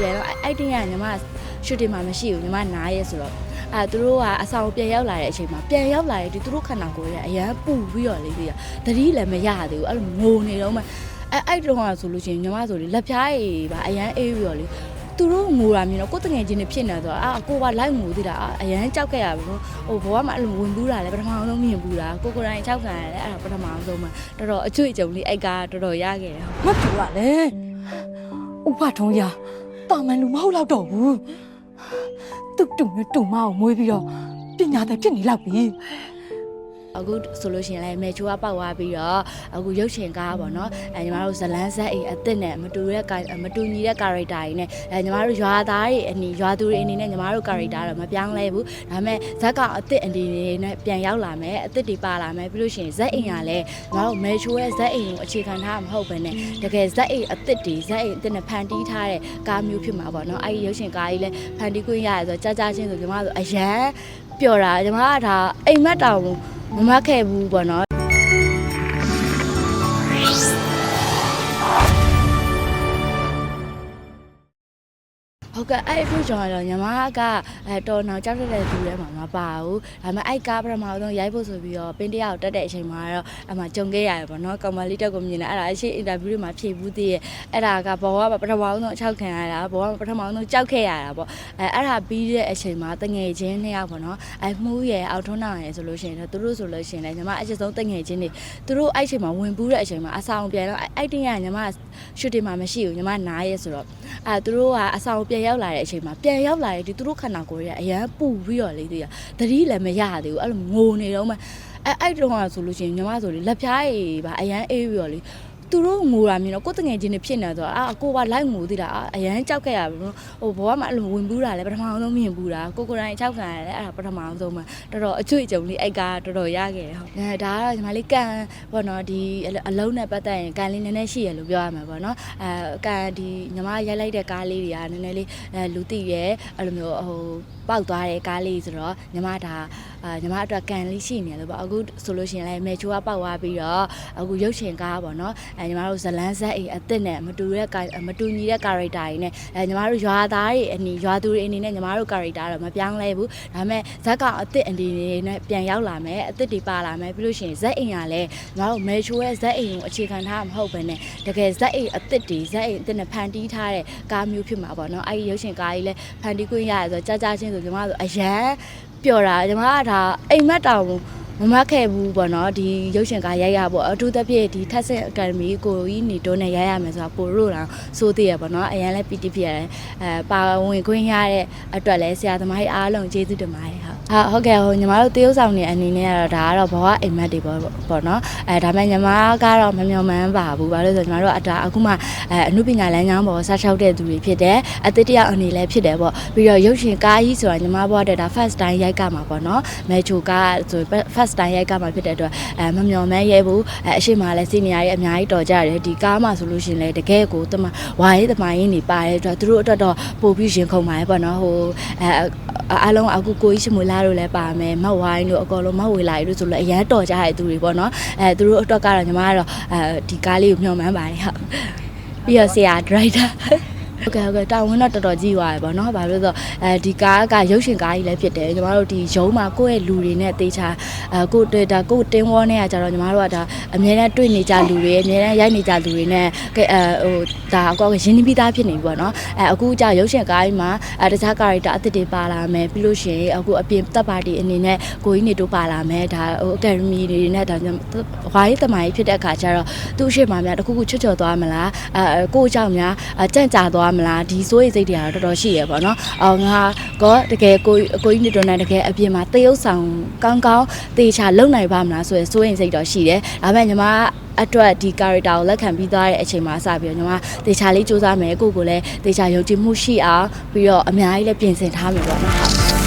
ပြန်တော့အဲ့တင်ကညီမရှူတင်မှာမရှိဘူးညီမနားရဲဆိုတော့အဲသူတို့ကအဆောင်ပြန်ရောက်လာတဲ့အချိန်မှာပြန်ရောက်လာတဲ့ဒီသူတို့ခန္ဓာကိုယ်ရဲ့အရန်ပူပြီးတော့လေဒီကသတိလည်းမရသေးဘူးအဲ့လိုငိုနေတော့မှအဲအဲ့တုန်းကဆိုလို့ရှိရင်ညီမဆိုလေလက်ဖြားရည်ပါအရန်အေးပြီးတော့လေသူတို့ငိုတာမြင်တော့ကိုယ်တငယ်ချင်းတွေဖြစ်နေတော့အာကိုကလိုက်ငိုသေးတာအာအရန်ကြောက်ခဲ့ရပါဘူးဟိုဘဝမှာအဲ့လိုဝင်ဘူးတာလည်းပထမအောင်ဆုံးမြင်ဘူးတာကိုကိုယ်တိုင်ချောက်ခံရတယ်အဲ့ဒါပထမအောင်ဆုံးမှာတော်တော်အကျွေးကြုံလေးအဲ့ကတော်တော်ရခဲ့တယ်ဟုတ်မတူရလေဥပထုံးရ တာမန်လူမဟုတ်တော့တော့ဘူးတူတူနဲ့တူမအောင်မွေးပြီးတော့ပညာတတ်ဖြစ်နေလောက်ပြီ အခုဆိုလို့ရှိရင်လည်းမေချိုးကပောက်သွားပြီးတော့အခုရုပ်ရှင်ကားပေါ့နော်အဲညီမတို့ဇလန်းဆက်အိမ်အစ်စ်နဲ့မတူတဲ့ကာမတူညီတဲ့ character တွေနဲ့အဲညီမတို့ရွာသားတွေအနီရွာသူတွေအနေနဲ့ညီမတို့ character တော့မပြောင်းလဲဘူးဒါပေမဲ့ဇက်ကအစ်စ်အနေနဲ့ပြန်ရောက်လာမယ်အစ်စ်တွေပါလာမယ်ပြီးလို့ရှိရင်ဇက်အိမ်ကလည်းညီမတို့မေချိုးရဲ့ဇက်အိမ်ကိုအခြေခံထားမှာမဟုတ်ဘဲနဲ့တကယ်ဇက်အိမ်အစ်စ်တွေဇက်အိမ်အစ်စ်နဲ့ဖန်တီးထားတဲ့ကားမျိုးဖြစ်မှာပေါ့နော်အဲဒီရုပ်ရှင်ကားကြီးလည်းဖန်တီးခွင့်ရတယ်ဆိုတော့ကြာကြာချင်းဆိုညီမတို့အရန်ပျော်တာညီမကဒါအိမ်မက်တောင် မမတ်ခဲ့ဘူးပေါ့နော် ဟုတ်ကဲ့အဲ့အခုကျွန်တော်တော့ညီမကအဲတော်နောင်ကြောက်တဲ့သူထဲမှာမပါဘူးဒါပေမဲ့အဲ့ကားပထမဆုံးရိုက်ဖို့ဆိုပြီးတော့ပင်းတရကိုတက်တဲ့အချိန်မှာတော့အမှကြုံခဲ့ရတယ်ပေါ့နော်ကောင်မလေးတက်ကိုမြင်တယ်အဲ့ဒါအရှိအင်တာဗျူးတွေမှာဖြည့်ဘူးသေးရဲ့အဲ့ဒါကဘောကပထမဆုံးအချောက်ခံရတာဘောကပထမဆုံးကြောက်ခဲ့ရတာပေါ့အဲအဲ့ဒါပြီးတဲ့အချိန်မှာတငယ်ချင်းနှစ်ယောက်ပေါ့နော်အဲမှုရဲ့အောက်ထွန်းနာရယ်ဆိုလို့ရှိရင်တော့သူတို့ဆိုလို့ရှိရင်လည်းညီမအချက်ဆုံးတငယ်ချင်းတွေသူတို့အဲ့ချိန်မှာဝင်ဘူးတဲ့အချိန်မှာအဆောင်ပြန်တော့အဲ့တင်ကညီမရှူတင်မှာမရှိဘူးညီမနားရဲဆိုတော့ အဲသူတို့ကအဆောင်ပြန်ရောက်လာတဲ့အချိန်မှာပြန်ရောက်လာတဲ့ဒီသူတို့ခန္ဓာကိုယ်ရဲ့အရန်ပူပြီးတော့လေဒီကသတိလည်းမရသေးဘူးအဲ့လိုငိုနေတော့မှအဲအဲ့တုန်းကဆိုလို့ရှိရင်ညီမဆိုလေလက်ဖြားရည်ပါအရန်အေးပြီးတော့လေ သူတို့ငိုတာမြင်တော့ကိုယ်တငယ်ချင်းတွေဖြစ်နေတော့အာကိုကလိုက်ငိုသေးတာအာအရန်ကြောက်ခဲ့ရပါဘူးဟိုဘဝမှာအဲ့လိုဝင်ဘူးတာလည်းပထမအောင်ဆုံးမြင်ဘူးတာကိုကိုယ်တိုင်ချောက်ခံရတယ်အဲ့ဒါပထမအောင်ဆုံးမှာတော်တော်အကျွေးကြုံလေးအဲ့ကတော်တော်ရခဲ့တယ်ဟုတ်အဲဒါကတော့ညီမလေးကန်ပေါ့နော်ဒီအလုံးနဲ့ပတ်သက်ရင်ကန်လေးနည်းနည်းရှိရလို့ပြောရမှာပေါ့နော်အဲကန်ဒီညီမရိုက်လိုက်တဲ့ကားလေးတွေကနည်းနည်းလေးအဲလူသိရဲအဲ့လိုမျိုးဟိုပေါက်သွားတဲ့ကားလေးဆိုတော့ညီမဒါ အာညီမအတွက်ကန်လေးရှိနေတယ်လို့ပေါ့အခုဆိုလို့ရှိရင်လည်းမေချိုးကပေါက်သွားပြီးတော့အခုရုပ်ရှင်ကားပေါ့နော်အဲညီမတို့ဇလန်းဆက်အိမ်အစ်စ်နဲ့မတူတဲ့မတူညီတဲ့ character တွေနဲ့အဲညီမတို့ရွာသားတွေအနီရွာသူတွေအနေနဲ့ညီမတို့ character တော့မပြောင်းလဲဘူးဒါပေမဲ့ဇက်ကအစ်စ်အနေနဲ့ပြန်ရောက်လာမယ်အစ်စ်တွေပါလာမယ်ပြီးလို့ရှိရင်ဇက်အိမ်ကလည်းညီမတို့မေချိုးရဲ့ဇက်အိမ်ကိုအခြေခံထားမှာမဟုတ်ဘဲနဲ့တကယ်ဇက်အိမ်အစ်စ်တွေဇက်အိမ်အစ်စ်နဲ့ဖန်တီးထားတဲ့ကားမျိုးဖြစ်မှာပေါ့နော်အဲဒီရုပ်ရှင်ကားကြီးလည်းဖန်တီးခွင့်ရတယ်ဆိုတော့ကြာကြာချင်းဆိုညီမတို့အရန် ပျော်တာညီမကဒါအိမ်မက်တောင် မမတ်ခဲ့ဘူးပေါ့နော်ဒီရုပ်ရှင်ကားရိုက်ရပေါ့အထူးသဖြင့်ဒီထက်ဆင်အကယ်ဒမီကိုကြီးနေတိုးနဲ့ရိုက်ရမယ်ဆိုတာပို့လို့တော့စိုးသေးရပေါ့နော်အရန်လည်းပီတိဖြစ်ရတယ်အဲပါဝင်ခွင့်ရတဲ့အတွက်လည်းဆရာသမားကြီးအားလုံးကျေးဇူးတင်ပါတယ်ဟုတ်ဟာဟုတ်ကဲ့ဟိုညီမတို့တရုပ်ဆောင်နေအနေနဲ့ကတော့ဒါကတော့ဘဝအိမ်မက်တွေပေါ့ပေါ့နော်အဲဒါပေမဲ့ညီမကတော့မမျှော်မှန်းပါဘူးဘာလို့လဲဆိုတော့ညီမတို့အတာအခုမှအဲအမှုပညာလမ်းကြောင်းပေါ်စားချောက်တဲ့သူတွေဖြစ်တယ်အသစ်တယောက်အနေလည်းဖြစ်တယ်ပေါ့ပြီးတော့ရုပ်ရှင်ကားကြီးဆိုတာညီမဘဝတဲ့ဒါ first time ရိုက်ကမှာပေါ့နော်မဲချိုကားဆို first time ရိုက်ကမှာဖြစ်တဲ့အတွက်အဲမမျှော်မှန်းရဲဘူးအဲအရှိမလည်းစီနီယာကြီးအများကြီးတော်ကြတယ်ဒီကားမှာဆိုလို့ရှိရင်လည်းတကယ်ကိုတမဝါရေးတမိုင်းနေပါတဲ့အတွက်သူတို့အတွက်တော့ပို့ပြီးရင်ခုန်ပါတယ်ပေါ့နော်ဟိုအဲအားလုံးအခုကိုကြီးရှမွေလာတို့လည်းပါမယ်မဝိုင်းတို့အကောလုံးမဝေလာတို့ဆိုလည်းအရန်တော်ကြတဲ့သူတွေပေါ့နော်အဲသူတို့အတွက်ကတော့ညီမကတော့အဲဒီကားလေးကိုမျှော်မှန်းပါတယ်ဟုတ်ပြီးတော့ဆရာဒရိုက်တာ ဟုတ်ကဲ့ဟုတ်ကဲ့တာဝန်တော့တော်တော်ကြီးသွားပြီပေါ့နော်။ဘာလို့လဲဆိုတော့အဲဒီကားကရုပ်ရှင်ကားကြီးလည်းဖြစ်တယ်။ညီမတို့ဒီရုံးမှာကိုယ့်ရဲ့လူတွေနဲ့တေချာအဲကိုတွေ့တာကိုတင်းဝေါနဲ့ကကြတော့ညီမတို့ကဒါအများနဲ့တွေ့နေကြလူတွေအများနဲ့ရိုက်နေကြလူတွေနဲ့ကဲအဲဟိုဒါအကောရင်းနှီးပြီးသားဖြစ်နေပြီပေါ့နော်။အဲအခုじゃရုပ်ရှင်ကားကြီးမှာအဲတခြား character အသစ်တွေပါလာမယ်ပြီးလို့ရှိရင်အခုအပြင်တပ်ပါတီအနေနဲ့ကိုကြီးနေတို့ပါလာမယ်ဒါဟို academy တွေနဲ့ဒါဝါရေးတမိုင်းဖြစ်တဲ့အခါကျတော့သူ့ရှေ့မှာများတခုခုချွတ်ချော်သွားမလားအဲကိုအကြောင်းများကြန့်ကြာသွားမလားဒီစိုးရိမ်စိတ်တွေကတော့တော်တော်ရှိရပေါ့နော်အော်ငါကောတကယ်ကိုကိုကြီးနေတို့နဲ့တကယ်အပြင်မှာတရုပ်ဆောင်ကောင်းကောင်းတေချာလုံနိုင်ပါမလားဆိုရယ်စိုးရိမ်စိတ်တော့ရှိတယ်ဒါပေမဲ့ညီမအတွက်ဒီ character ကိုလက်ခံပြီးသွားတဲ့အချိန်မှာစပြီးတော့ညီမတေချာလေးစူးစမ်းမယ်ကိုကိုလည်းတေချာယုံကြည်မှုရှိအောင်ပြီးတော့အများကြီးလည်းပြင်ဆင်ထားမယ်ပေါ့နော်